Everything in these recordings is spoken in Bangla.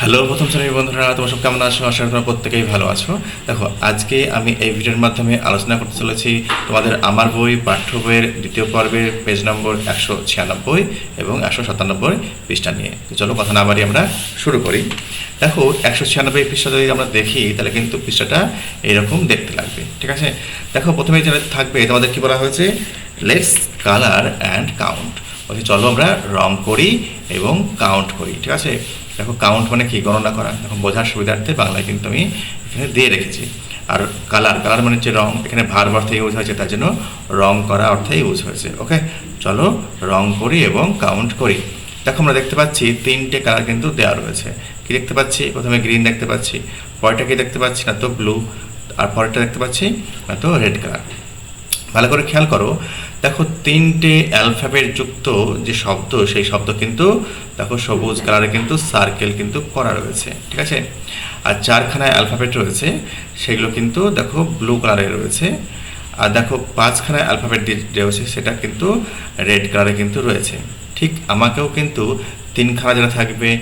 হ্যালো, প্রথম শ্রেণির বন্ধুরা, তোমার সব কেমন আছো? আশা করি প্রত্যেকেই ভালো আছো। দেখো, আজকে আমি এই ভিডিওর মাধ্যমে আলোচনা করতে চলেছি তোমাদের আমার বই, পাঠ্য বইয়ের দ্বিতীয় পর্বের পেজ নম্বর একশো ছিয়ানব্বই এবং একশো সাতানব্বই পৃষ্ঠা নিয়ে। চলো, কথা না বাড়ি আমরা শুরু করি। দেখো, একশো ছিয়ানব্বই পৃষ্ঠা যদি আমরা দেখি, তাহলে কিন্তু পৃষ্ঠাটা এরকম দেখতে লাগবে, ঠিক আছে? দেখো প্রথমে যেটা থাকবে, তোমাদের কি বলা হয়েছে? লেটস কালার অ্যান্ড কাউন্ট বলছি, চলো আমরা রং করি এবং কাউন্ট করি, ঠিক আছে? দেখো কাউন্ট মানে কি? গণনা করা। এখন বোঝার সুবিধার্থে বাংলায় কিন্তু আমি এখানে দিয়ে রেখেছি। আর কালার কালার মানে হচ্ছে রং। এখানে ভার অর্থে ইউজ হয়েছে, তার জন্য রং করা অর্থে ইউজ হয়েছে ওকে চলো রং করি এবং কাউন্ট করি। দেখো, আমরা দেখতে পাচ্ছি তিনটে কালার কিন্তু দেওয়া রয়েছে। কি দেখতে পাচ্ছি? প্রথমে গ্রিন দেখতে পাচ্ছি, পরেরটা কি দেখতে পাচ্ছি? না তো ব্লু আর পরেরটা দেখতে পাচ্ছি, না তো রেড কালার ভালো করে খেয়াল করো দেখো, তিনটে অ্যালফাবেট যুক্ত যে শব্দ, সেই শব্দ কিন্তু, দেখো, সবুজ কালারে কিন্তু সার্কেল কিন্তু করা রয়েছে, ঠিক আছে? আর চারখানা অ্যালফাবেট রয়েছে, সেগুলো কিন্তু, দেখো ব্লু কালারে রয়েছে। আর দেখো, পাঁচখানা অ্যালফাবেট রয়েছে, সেটা কিন্তু রেড কালারে কিন্তু রয়েছে। ঠিক আমাকেও কিন্তু তিনখানা যেটা থাকবে,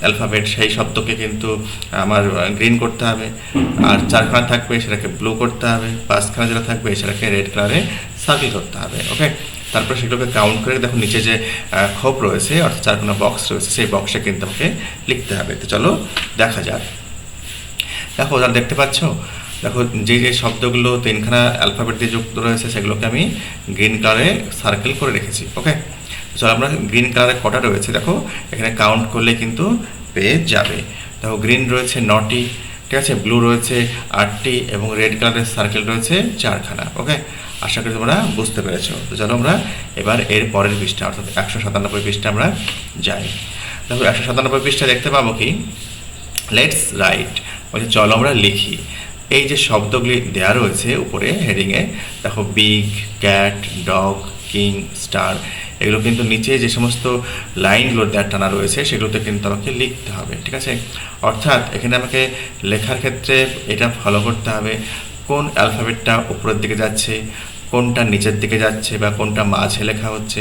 অ্যালফাবেট, সেই শব্দকে কিন্তু আমার গ্রিন করতে হবে। আর চারখানা থাকবে, সেটাকে ব্লু করতে হবে। পাঁচখানা যেটা থাকবে, সেটাকে রেড কালারে সার্কেল করতে হবে ওকে তারপরে সেগুলোকে কাউন্ট করে দেখো, নিচে যে খোপ রয়েছে, অর্থাৎ চারখানা বক্স রয়েছে, সেই বক্সে কিন্তু আমাকে লিখতে হবে। তো চলো, দেখা যাক। দেখো যারা দেখতে পাচ্ছ? দেখো, যে যে শব্দগুলো তিনখানা অ্যালফাবেট দিয়ে যুক্ত রয়েছে, সেগুলোকে আমি গ্রিন কালারে সার্কেল করে রেখেছি ওকে চলো, আমরা গ্রিন কালারে কটা রয়েছে? দেখো, এখানে কাউন্ট করলে কিন্তু পেয়ে যাবে। দেখো গ্রিন রয়েছে নটি ঠিক আছে? ব্লু রয়েছে আটটি এবং রেড কালারের সার্কেল রয়েছে চারখানা ওকে আশা করি তোমরা বুঝতে পেরেছ। তো চলো আমরা এবার এর পরের পৃষ্ঠা, অর্থাৎ একশো সাতানব্বই পৃষ্ঠা আমরা যাই। দেখো, একশো সাতানব্বই পৃষ্ঠা দেখতে পাবো কি? লেটস রাইট বলছে, চলো আমরা লিখি। এই যে শব্দগুলি দেওয়া রয়েছে উপরে হেডিংয়ে দেখো big cat dog king star এগুলো কিন্তু নিচে যে সমস্ত লাইনগুলো দেয়ার টানা রয়েছে, সেগুলোতে কিন্তু আমাকে লিখতে হবে, ঠিক আছে? অর্থাৎ এখানে আমাকে লেখার ক্ষেত্রে এটা ফলো করতে হবে, কোন অ্যালফাবেটটা উপরের দিকে যাচ্ছে, কোনটা নিচের দিকে যাচ্ছে বা কোনটা মাঝে লেখা হচ্ছে,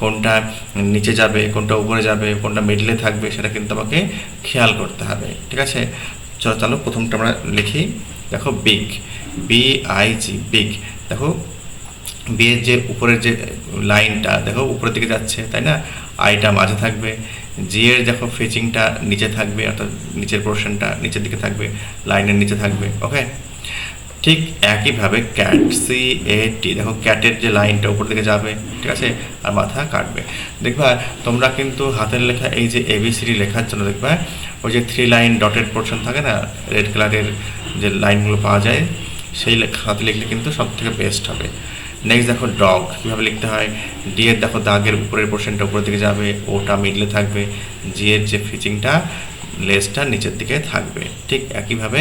কোনটা নিচে যাবে, কোনটা উপরে যাবে, কোনটা মিডলে থাকবে, সেটা কিন্তু আমাকে খেয়াল করতে হবে, ঠিক আছে? চলো চলো, প্রথমটা আমরা লিখি। দেখো big B I G big দেখো বিয়ের যে উপরের যে লাইনটা, দেখো, উপরের দিকে যাচ্ছে, তাই না? আইটা মাঝে থাকবে, জিয়ের দেখো ফিচিংটা নিচে থাকবে, অর্থাৎ নিচের পোর্শনটা নিচের দিকে থাকবে, লাইনের নিচে থাকবে ওকে ঠিক একইভাবে ক্যাট সি এ টি দেখো ক্যাটের যে লাইনটা উপর দিকে যাবে, ঠিক আছে? আর মাথা কাটবে। দেখবা, তোমরা কিন্তু হাতের লেখা, এই যে এবিসিডি লেখার জন্য দেখবা, ওই যে থ্রি লাইন ডটেড পোর্শন থাকে না রেড কালারের যে লাইনগুলো পাওয়া যায়, সেই হাতে লিখলে কিন্তু সব থেকে বেস্ট হবে। নেক্সট দেখো ডগ কীভাবে লিখতে হয়? ডি এর দেখো দাগের উপরের পোর্শনটা উপরের দিকে যাবে ওটা মিডলে থাকবে জি এর যে ফিচিংটা লেসটা নিচের দিকে থাকবে। ঠিক একইভাবে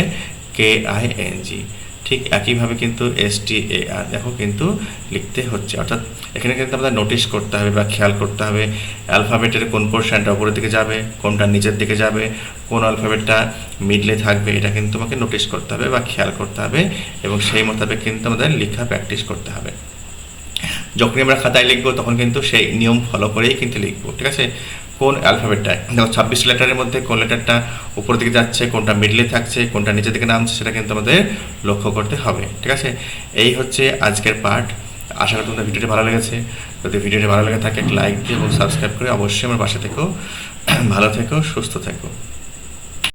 কে আই এন জি ঠিক একইভাবে কিন্তু এস টি এ আর দেখো কিন্তু লিখতে হচ্ছে। অর্থাৎ এখানে কিন্তু আমাদের নোটিশ করতে হবে বা খেয়াল করতে হবে অ্যালফাবেটের কোন পোর্শনটা উপরের দিকে যাবে, কোনটা নিচের দিকে যাবে, কোন অ্যালফাবেটটা মিডলে থাকবে, এটা কিন্তু আমাকে নোটিশ করতে হবে বা খেয়াল করতে হবে এবং সেই মোতাবেক কিন্তু আমাদের লেখা প্র্যাকটিস করতে হবে। যখনই আমরা খাতায় লিখব, তখন কিন্তু সেই নিয়ম ফলো করেই কিন্তু লিখব, ঠিক আছে? কোন অ্যালফাবেটটা দেখো, ছাব্বিশ লেটারের মধ্যে কোন লেটারটা উপর দিকে যাচ্ছে, কোনটা মিডলে থাকছে, কোনটা নিচের দিকে নামছে, সেটা কিন্তু আমাদের লক্ষ্য করতে হবে, ঠিক আছে? এই হচ্ছে আজকের পার্ট আশা করি তোমাদের ভিডিওটি ভালো লেগেছে। যদি ভিডিওটি ভালো লেগে থাকে লাইক দিয়ে এবং সাবস্ক্রাইব করে অবশ্যই আমার পাশে থেকো। ভালো থেকো, সুস্থ থেকো।